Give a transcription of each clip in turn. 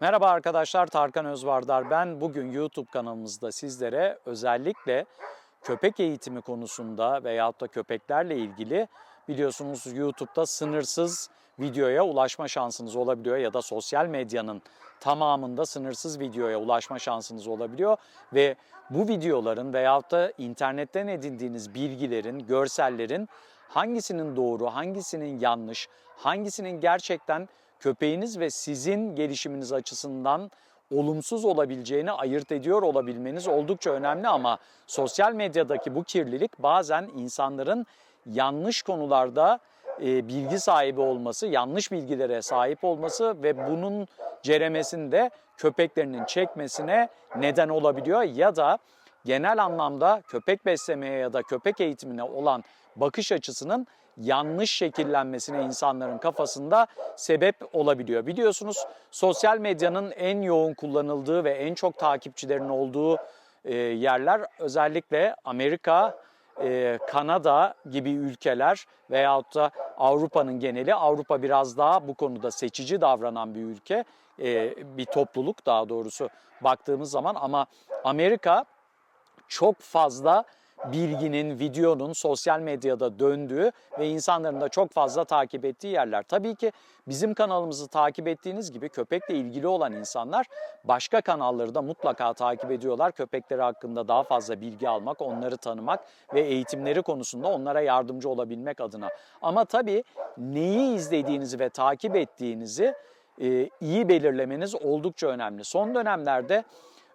Merhaba arkadaşlar, Tarkan Özvardar ben. Bugün YouTube kanalımızda sizlere özellikle köpek eğitimi konusunda veyahut da köpeklerle ilgili biliyorsunuz YouTube'da sınırsız videoya ulaşma şansınız olabiliyor ya da sosyal medyanın tamamında sınırsız videoya ulaşma şansınız olabiliyor ve bu videoların veyahut da internetten edindiğiniz bilgilerin, görsellerin hangisinin doğru, hangisinin yanlış, hangisinin gerçekten köpeğiniz ve sizin gelişiminiz açısından olumsuz olabileceğini ayırt ediyor olabilmeniz oldukça önemli ama sosyal medyadaki bu kirlilik bazen insanların yanlış konularda e, bilgi sahibi olması, yanlış bilgilere sahip olması ve bunun ceremesinde köpeklerinin çekmesine neden olabiliyor ya da genel anlamda köpek beslemeye ya da köpek eğitimine olan bakış açısının yanlış şekillenmesine insanların kafasında sebep olabiliyor. Biliyorsunuz sosyal medyanın en yoğun kullanıldığı ve en çok takipçilerin olduğu e, yerler özellikle Amerika, e, Kanada gibi ülkeler veyahut da Avrupa'nın geneli. Avrupa biraz daha bu konuda seçici davranan bir ülke, e, bir topluluk daha doğrusu baktığımız zaman ama Amerika çok fazla bilginin, videonun sosyal medyada döndüğü ve insanların da çok fazla takip ettiği yerler. Tabii ki bizim kanalımızı takip ettiğiniz gibi köpekle ilgili olan insanlar başka kanalları da mutlaka takip ediyorlar. Köpekleri hakkında daha fazla bilgi almak, onları tanımak ve eğitimleri konusunda onlara yardımcı olabilmek adına. Ama tabii neyi izlediğinizi ve takip ettiğinizi e, iyi belirlemeniz oldukça önemli. Son dönemlerde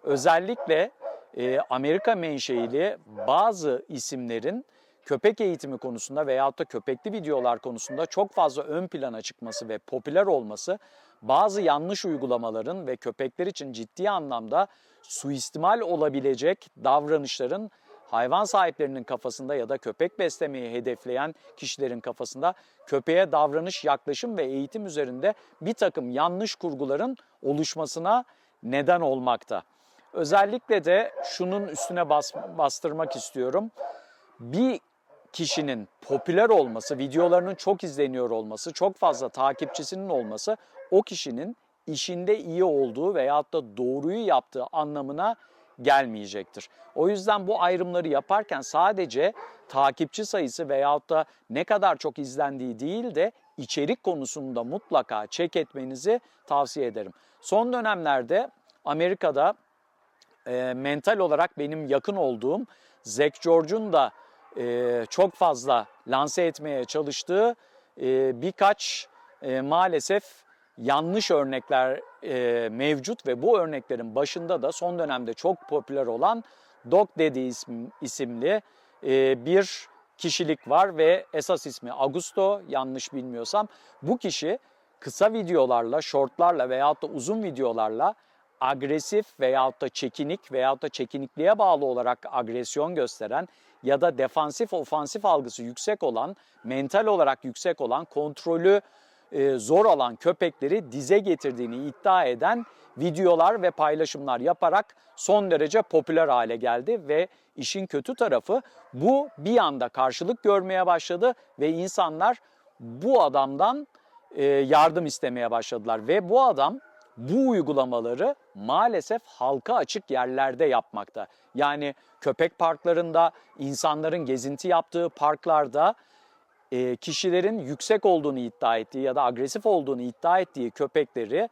özellikle e, Amerika menşeili bazı isimlerin köpek eğitimi konusunda veyahut da köpekli videolar konusunda çok fazla ön plana çıkması ve popüler olması bazı yanlış uygulamaların ve köpekler için ciddi anlamda suistimal olabilecek davranışların hayvan sahiplerinin kafasında ya da köpek beslemeyi hedefleyen kişilerin kafasında köpeğe davranış, yaklaşım ve eğitim üzerinde bir takım yanlış kurguların oluşmasına neden olmakta. Özellikle de şunun üstüne bas, bastırmak istiyorum. Bir kişinin popüler olması, videolarının çok izleniyor olması, çok fazla takipçisinin olması o kişinin işinde iyi olduğu veyahut da doğruyu yaptığı anlamına gelmeyecektir. O yüzden bu ayrımları yaparken sadece takipçi sayısı veyahut da ne kadar çok izlendiği değil de içerik konusunda mutlaka çek etmenizi tavsiye ederim. Son dönemlerde Amerika'da e, mental olarak benim yakın olduğum Zack George'un da e, çok fazla lanse etmeye çalıştığı e, birkaç e, maalesef yanlış örnekler e, mevcut ve bu örneklerin başında da son dönemde çok popüler olan Dog Daddy ism, isimli e, bir kişilik var ve esas ismi Augusto yanlış bilmiyorsam. Bu kişi kısa videolarla, shortlarla veyahut da uzun videolarla agresif veyahut da çekinik veyahut da çekinikliğe bağlı olarak agresyon gösteren ya da defansif ofansif algısı yüksek olan, mental olarak yüksek olan, kontrolü e, zor alan köpekleri dize getirdiğini iddia eden videolar ve paylaşımlar yaparak son derece popüler hale geldi ve işin kötü tarafı bu bir anda karşılık görmeye başladı ve insanlar bu adamdan e, yardım istemeye başladılar ve bu adam bu uygulamaları maalesef halka açık yerlerde yapmakta. Yani köpek parklarında, insanların gezinti yaptığı parklarda e, kişilerin yüksek olduğunu iddia ettiği ya da agresif olduğunu iddia ettiği köpekleri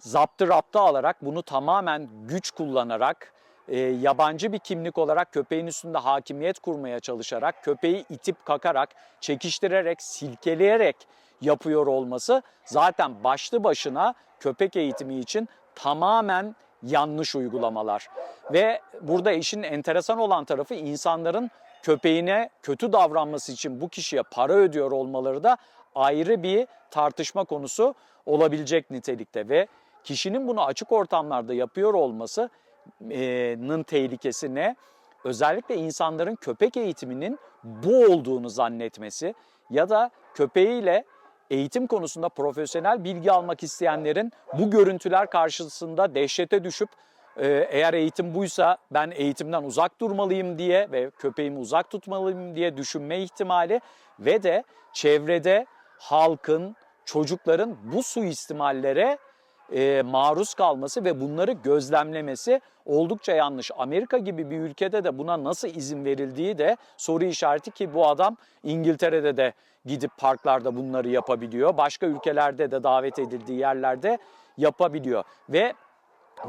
zaptı raptı alarak bunu tamamen güç kullanarak e, yabancı bir kimlik olarak köpeğin üstünde hakimiyet kurmaya çalışarak, köpeği itip kakarak, çekiştirerek, silkeleyerek yapıyor olması zaten başlı başına köpek eğitimi için tamamen yanlış uygulamalar. Ve burada işin enteresan olan tarafı insanların köpeğine kötü davranması için bu kişiye para ödüyor olmaları da ayrı bir tartışma konusu olabilecek nitelikte ve kişinin bunu açık ortamlarda yapıyor olmasının tehlikesi ne? Özellikle insanların köpek eğitiminin bu olduğunu zannetmesi ya da köpeğiyle eğitim konusunda profesyonel bilgi almak isteyenlerin bu görüntüler karşısında dehşete düşüp eğer eğitim buysa ben eğitimden uzak durmalıyım diye ve köpeğimi uzak tutmalıyım diye düşünme ihtimali ve de çevrede halkın, çocukların bu suistimallere e, maruz kalması ve bunları gözlemlemesi oldukça yanlış. Amerika gibi bir ülkede de buna nasıl izin verildiği de soru işareti ki bu adam İngiltere'de de gidip parklarda bunları yapabiliyor. Başka ülkelerde de davet edildiği yerlerde yapabiliyor. Ve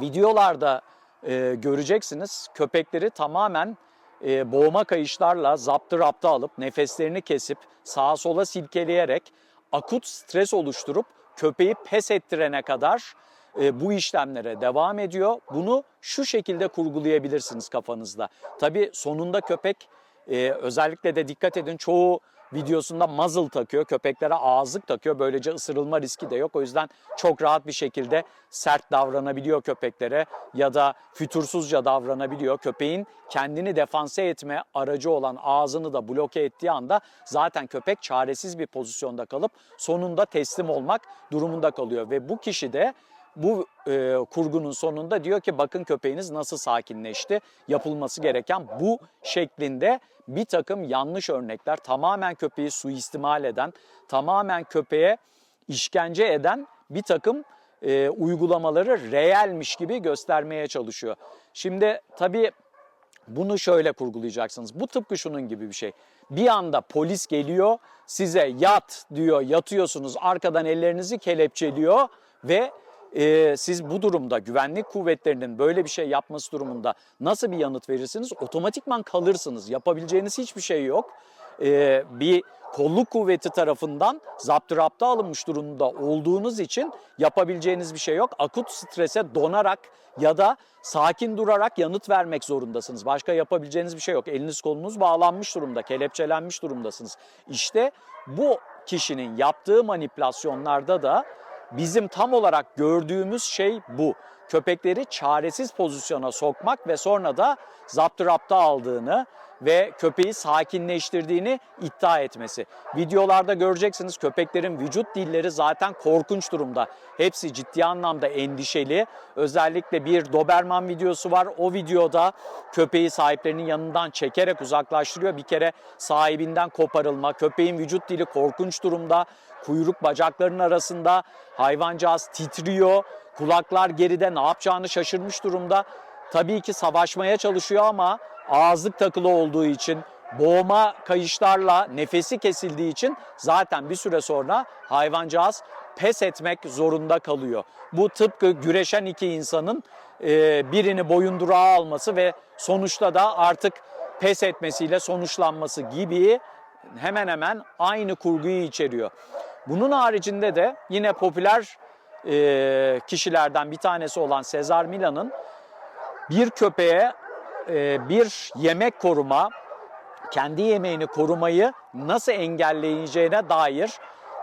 videolarda e, göreceksiniz köpekleri tamamen e, boğma kayışlarla zaptı raptı alıp nefeslerini kesip sağa sola silkeleyerek akut stres oluşturup köpeği pes ettirene kadar e, bu işlemlere devam ediyor. Bunu şu şekilde kurgulayabilirsiniz kafanızda. Tabii sonunda köpek e, özellikle de dikkat edin çoğu videosunda muzzle takıyor. Köpeklere ağızlık takıyor. Böylece ısırılma riski de yok. O yüzden çok rahat bir şekilde sert davranabiliyor köpeklere ya da fütursuzca davranabiliyor. Köpeğin kendini defanse etme aracı olan ağzını da bloke ettiği anda zaten köpek çaresiz bir pozisyonda kalıp sonunda teslim olmak durumunda kalıyor ve bu kişi de bu e, kurgunun sonunda diyor ki bakın köpeğiniz nasıl sakinleşti. Yapılması gereken bu şeklinde bir takım yanlış örnekler tamamen köpeği suistimal eden, tamamen köpeğe işkence eden bir takım e, uygulamaları reelmiş gibi göstermeye çalışıyor. Şimdi tabii bunu şöyle kurgulayacaksınız. Bu tıpkı şunun gibi bir şey. Bir anda polis geliyor, size yat diyor, yatıyorsunuz, arkadan ellerinizi kelepçeliyor ve e, siz bu durumda güvenlik kuvvetlerinin böyle bir şey yapması durumunda nasıl bir yanıt verirsiniz? Otomatikman kalırsınız. Yapabileceğiniz hiçbir şey yok. E, bir kolluk kuvveti tarafından zaptırapta alınmış durumda olduğunuz için yapabileceğiniz bir şey yok. Akut strese donarak ya da sakin durarak yanıt vermek zorundasınız. Başka yapabileceğiniz bir şey yok. Eliniz kolunuz bağlanmış durumda, kelepçelenmiş durumdasınız. İşte bu kişinin yaptığı manipülasyonlarda da bizim tam olarak gördüğümüz şey bu. Köpekleri çaresiz pozisyona sokmak ve sonra da zaptırapta aldığını ve köpeği sakinleştirdiğini iddia etmesi. Videolarda göreceksiniz köpeklerin vücut dilleri zaten korkunç durumda. Hepsi ciddi anlamda endişeli. Özellikle bir Doberman videosu var. O videoda köpeği sahiplerinin yanından çekerek uzaklaştırıyor. Bir kere sahibinden koparılma, köpeğin vücut dili korkunç durumda. Kuyruk bacaklarının arasında hayvancağız titriyor. Kulaklar geride ne yapacağını şaşırmış durumda. Tabii ki savaşmaya çalışıyor ama ağızlık takılı olduğu için boğma kayışlarla nefesi kesildiği için zaten bir süre sonra hayvancağız pes etmek zorunda kalıyor. Bu tıpkı güreşen iki insanın e, birini boyundurağa alması ve sonuçta da artık pes etmesiyle sonuçlanması gibi hemen hemen aynı kurguyu içeriyor. Bunun haricinde de yine popüler e, kişilerden bir tanesi olan Sezar Milan'ın bir köpeğe e, bir yemek koruma, kendi yemeğini korumayı nasıl engelleyeceğine dair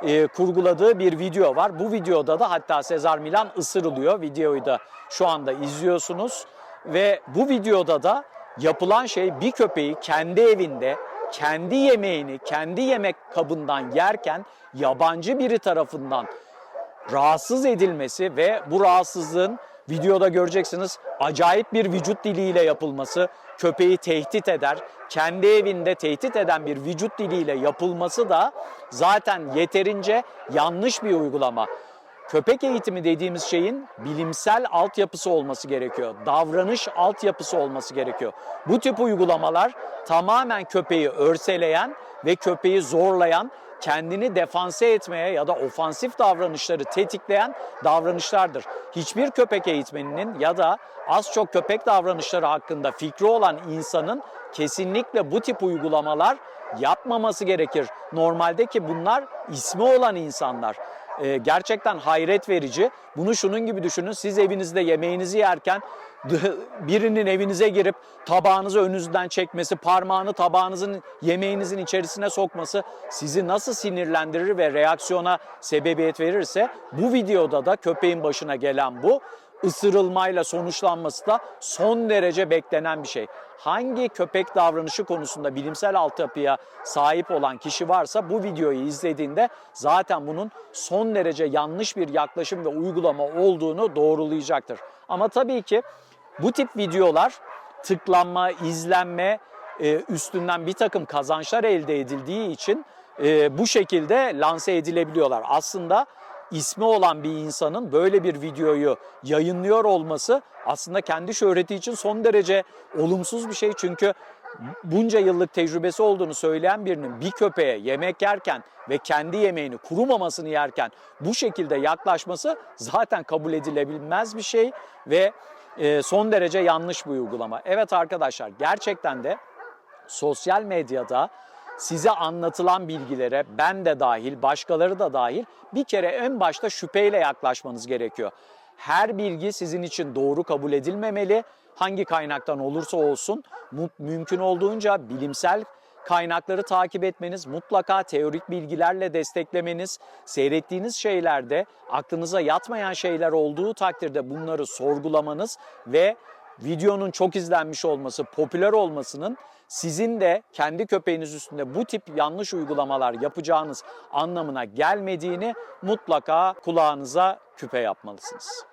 e, kurguladığı bir video var. Bu videoda da hatta Sezar Milan ısırılıyor. Videoyu da şu anda izliyorsunuz. Ve bu videoda da yapılan şey bir köpeği kendi evinde kendi yemeğini kendi yemek kabından yerken yabancı biri tarafından rahatsız edilmesi ve bu rahatsızlığın videoda göreceksiniz acayip bir vücut diliyle yapılması, köpeği tehdit eder, kendi evinde tehdit eden bir vücut diliyle yapılması da zaten yeterince yanlış bir uygulama. Köpek eğitimi dediğimiz şeyin bilimsel altyapısı olması gerekiyor. Davranış altyapısı olması gerekiyor. Bu tip uygulamalar tamamen köpeği örseleyen ve köpeği zorlayan, kendini defanse etmeye ya da ofansif davranışları tetikleyen davranışlardır. Hiçbir köpek eğitmeninin ya da az çok köpek davranışları hakkında fikri olan insanın kesinlikle bu tip uygulamalar yapmaması gerekir. Normalde ki bunlar ismi olan insanlar e, gerçekten hayret verici. Bunu şunun gibi düşünün. Siz evinizde yemeğinizi yerken birinin evinize girip tabağınızı önünüzden çekmesi, parmağını tabağınızın yemeğinizin içerisine sokması sizi nasıl sinirlendirir ve reaksiyona sebebiyet verirse bu videoda da köpeğin başına gelen bu ısırılmayla sonuçlanması da son derece beklenen bir şey. Hangi köpek davranışı konusunda bilimsel altyapıya sahip olan kişi varsa bu videoyu izlediğinde zaten bunun son derece yanlış bir yaklaşım ve uygulama olduğunu doğrulayacaktır. Ama tabii ki bu tip videolar tıklanma, izlenme e, üstünden bir takım kazançlar elde edildiği için e, bu şekilde lanse edilebiliyorlar. Aslında ismi olan bir insanın böyle bir videoyu yayınlıyor olması aslında kendi şöhreti için son derece olumsuz bir şey. Çünkü bunca yıllık tecrübesi olduğunu söyleyen birinin bir köpeğe yemek yerken ve kendi yemeğini kurumamasını yerken bu şekilde yaklaşması zaten kabul edilebilmez bir şey ve e, son derece yanlış bir uygulama. Evet arkadaşlar gerçekten de sosyal medyada size anlatılan bilgilere ben de dahil, başkaları da dahil bir kere en başta şüpheyle yaklaşmanız gerekiyor. Her bilgi sizin için doğru kabul edilmemeli. Hangi kaynaktan olursa olsun mümkün olduğunca bilimsel kaynakları takip etmeniz, mutlaka teorik bilgilerle desteklemeniz, seyrettiğiniz şeylerde aklınıza yatmayan şeyler olduğu takdirde bunları sorgulamanız ve videonun çok izlenmiş olması, popüler olmasının sizin de kendi köpeğiniz üstünde bu tip yanlış uygulamalar yapacağınız anlamına gelmediğini mutlaka kulağınıza küpe yapmalısınız.